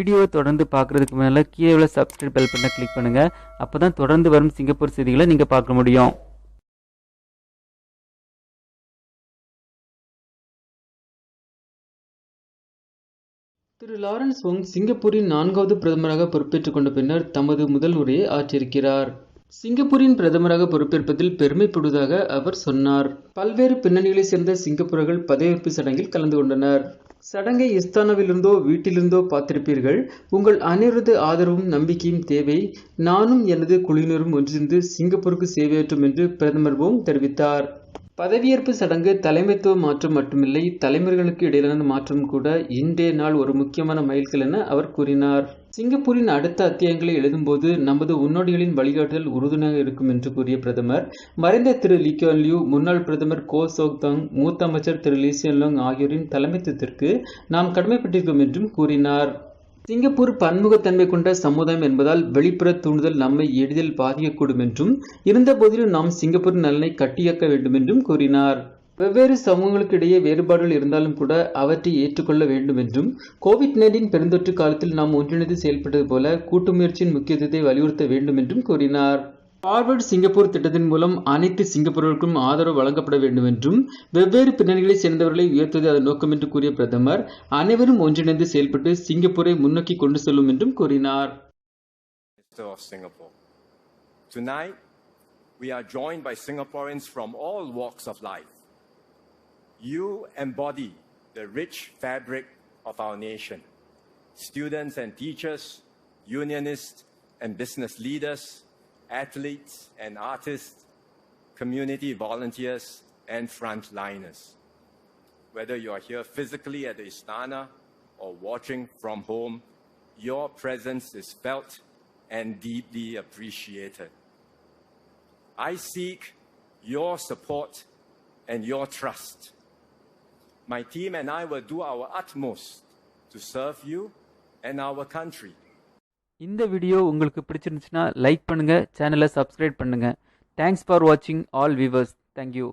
வீடியோவை தொடர்ந்து பார்க்குறதுக்கு மேலே கீழே உள்ள சப்ஸ்கிரைப் பெல் பட்டனை கிளிக் பண்ணுங்கள் அப்போ தான் தொடர்ந்து வரும் சிங்கப்பூர் செய்திகளை நீங்கள் பார்க்க முடியும். திரு லாரன்ஸ் ஒங் சிங்கப்பூரின் நான்காவது பிரதமராக பொறுப்பேற்றுக் கொண்ட பின்னர் தமது முதல் உரையை ஆற்றிருக்கிறார் சிங்கப்பூரின் பிரதமராக பொறுப்பேற்பதில் பெருமைப்படுவதாக அவர் சொன்னார். பல்வேறு பின்னணிகளைச் சேர்ந்த சிங்கப்பூரர்கள் பதவியேற்பு சடங்கில் கலந்து கொண்டனர். சடங்கை இஸ்தானாவிலிருந்தோ வீட்டிலிருந்தோ பார்த்திருப்பீர்கள். உங்கள் அனைவரது ஆதரவும் நம்பிக்கையும் தேவை. நானும் எனது குழுவினரும் ஒன்றிருந்து சிங்கப்பூருக்கு சேவையாற்றும் என்று பிரதமர் ஓம் தெரிவித்தார். பதவியேற்பு சடங்கு தலைமைத்துவ மாற்றம் மட்டுமில்லை தலைமுறைகளுக்கு இடையிலான மாற்றம் கூட இன்றைய நாள் ஒரு முக்கியமான மைல்கல் என அவர் கூறினார். சிங்கப்பூரின் அடுத்த அத்தியாயங்களை எழுதும்போது நமது முன்னோடிகளின் வழிகாட்டுதல் உறுதுணையாக இருக்கும் என்று கூறிய பிரதமர் மறைந்த திரு லீ லியூ முன்னாள் பிரதமர் கோ சோக் தங் மூத்த அமைச்சர் திரு லீசியன் லோங் ஆகியோரின் தலைமைத்துவத்திற்கு நாம் கடமைப்பட்டிருக்கோம் என்றும் கூறினார். சிங்கப்பூர் பன்முகத்தன்மை கொண்ட சமுதாயம் என்பதால் வெளிப்புற தூண்டுதல் நம்மை எளிதில் பாதிக்கக்கூடும் என்றும் இருந்தபோதிலும் நாம் சிங்கப்பூர் நலனை கட்டியாக்க வேண்டும் என்றும் கூறினார். வெவ்வேறு சமூகங்களுக்கு இடையே வேறுபாடுகள் இருந்தாலும் கூட அவற்றை ஏற்றுக்கொள்ள வேண்டும் என்றும் கோவிட் நைன்டீன் பெருந்தொற்று காலத்தில் நாம் ஒன்றிணைந்து செயல்பட்டது போல கூட்டு முயற்சியின் முக்கியத்துவத்தை வலியுறுத்த வேண்டும் என்றும் கூறினார். ஃபார்வர்டு சிங்கப்பூர் திட்டத்தின் மூலம் அனைத்து சிங்கப்பூர்களுக்கும் ஆதரவு வழங்கப்பட வேண்டும் என்றும் வெவ்வேறு பின்னணிகளை சேர்ந்தவர்களை உயர்த்துவது அதன் நோக்கம் என்று கூறிய பிரதமர் அனைவரும் ஒன்றிணைந்து செயல்பட்டு சிங்கப்பூரை முன்னோக்கி கொண்டு செல்லும் என்றும் கூறினார் Tonight, we are joined by Singaporeans from all walks of life. You embody the rich fabric of our nation. Students and teachers, unionists and business leaders, athletes and artists, community volunteers and frontliners. Whether you are here physically at the Istana or watching from home, your presence is felt and deeply appreciated. I seek your support and your trust. My team and I will do our utmost to serve you and our country. இந்த video உங்களுக்கு பிடிச்சிருந்துச்சுன்னா like பண்ணுங்கள் சேனலை subscribe பண்ணுங்கள் thanks for வாட்சிங் all viewers thank you